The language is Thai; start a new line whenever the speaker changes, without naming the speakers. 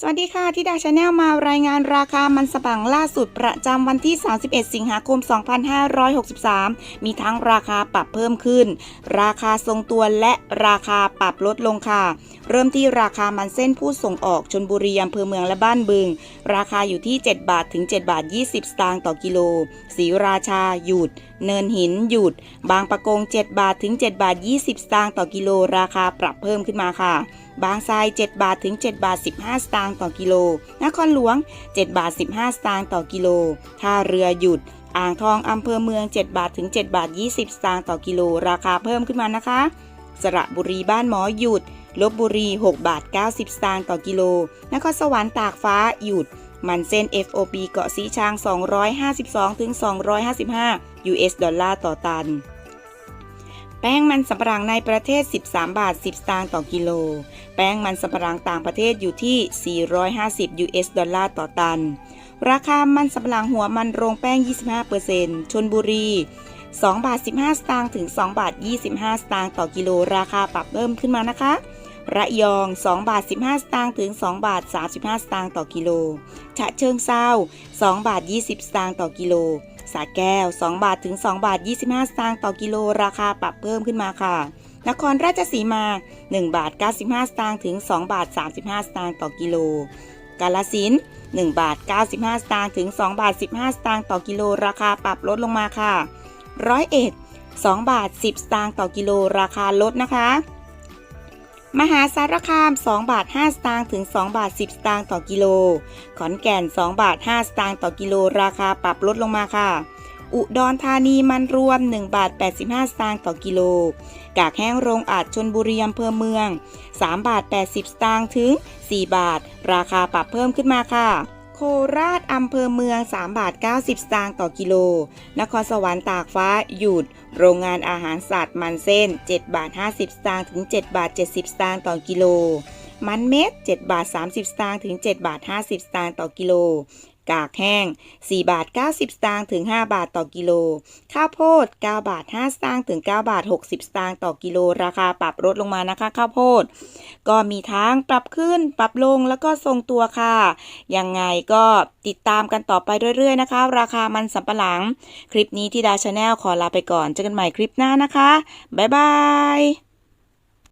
สวัสดีค่ะที่ดาชาแนลมารายงานราคามันสำปะหลังล่าสุดประจำวันที่ 31 สิงหาคม 2563 มีทั้งราคาปรับเพิ่มขึ้น ราคาทรงตัวและราคาปรับลดลงค่ะ เริ่มที่ราคามันเส้นผู้ส่งออกชนบุรีอำเภอเมืองและบ้านบึง ราคาอยู่ที่ 7 บาทถึง 7 บาท 20 สตางค์ต่อกิโลศรีราชาหยุด เนินหินหยุด บางปะกง 7 บาทถึง 7 บาท 20 สตางค์ต่อกิโล ราคาปรับเพิ่มขึ้นมาค่ะ บางทราย 7 บาทถึง 7 บาท 15 สตางค์ต่อกิโล นครหลวง 7 บาท 15 สตางค์ต่อกิโล ท่าเรือหยุด อ่างทองอำเภอเมือง 7 บาทถึง 7 บาท 20 สตางค์ต่อกิโล ราคาเพิ่มขึ้นมานะคะ สระบุรีบ้านหมอหยุด ลบบุรี 6 บาท 90 สตางค์ต่อกิโล นครสวรรค์ตากฟ้าหยุด มันเส้น FOB เกาะสีชัง 252ถึง255 US ดอลลาร์ต่อตัน แป้งมันสำปะหลังในประเทศ 13 บาท 10 สตางค์ต่อกิโล แป้งมันสำปะหลังต่างประเทศอยู่ที่ 450 US ดอลลาร์ต่อตัน ราคามันสำปะหลังหัวมันโรงแป้ง 25%ชนบุรี 2 บาท 15 สตางค์ถึง 2 บาท 25 สตางค์ต่อกิโล ราคาปรับเพิ่มขึ้นมานะคะ ระยอง 2 บาท 15 สตางค์ถึง 2 บาท 35 สตางค์ต่อกิโล ฉะเชิงเซา2 บาท 20 สตางค์ต่อกิโล สาแก้ว 2 บาทถึง 2 บาท 25 สตางค์ต่อกิโลราคาปรับเพิ่มขึ้นมาค่ะ นครราชสีมา 1 บาท 95 สตางค์ถึง 2 บาท 35 สตางค์ต่อกิโล กาลสิน1บาท 95 สตางค์ถึง 2 บาท 15 สตางค์ต่อกิโลราคาปรับลดลงมาค่ะร้อยเอ็ด2บาท 10 สตางค์ต่อกิโลราคาลดนะคะ มหาสารคาม 2 บาท 5 สตางค์ถึง 2 บาท 10 สตางค์ต่อกิโล ขอนแก่น 2 บาท 5 สตางค์ต่อกิโล ราคาปรับลดลงมาค่ะ อุดรธานีมันรวม 1 บาท 85 สตางค์ต่อกิโล กากแห้งโรงอาจชนบุรีอำเภอเมือง 3 บาท 80 สตางค์ถึง 4 บาท ราคาปรับเพิ่มขึ้นมาค่ะ โคราชอำเภอเมือง 3 บาท 90 สตางค์ต่อกิโล นครสวรรค์ตากฟ้าหยุด โรงงานอาหารสัตว์มันเส้น 7 บาท 50 สตางค์ถึง 7 บาท 70 สตางค์ต่อกิโล มันเม็ด7บาท 30 สตางค์ถึง 7 บาท 50 สตางค์ต่อกิโล กากแห้ง 4 บาท 90 สตางค์ถึง 5 บาทต่อกิโล ข้าวโพด 9 บาท 5 สตางค์ถึง 9 บาท 60 สตางค์ต่อกิโล ราคาปรับลดลงมานะคะ ข้าวโพด ก็มีทั้งปรับขึ้น ปรับลงแล้วก็ทรงตัวค่ะ ยังไงก็ติดตามกันต่อไปเรื่อยๆนะคะ ราคามันสำปะหลัง คลิปนี้ที่ดาชาแนลขอลาไปก่อน เจอกันใหม่คลิปหน้านะคะ บ๊ายบาย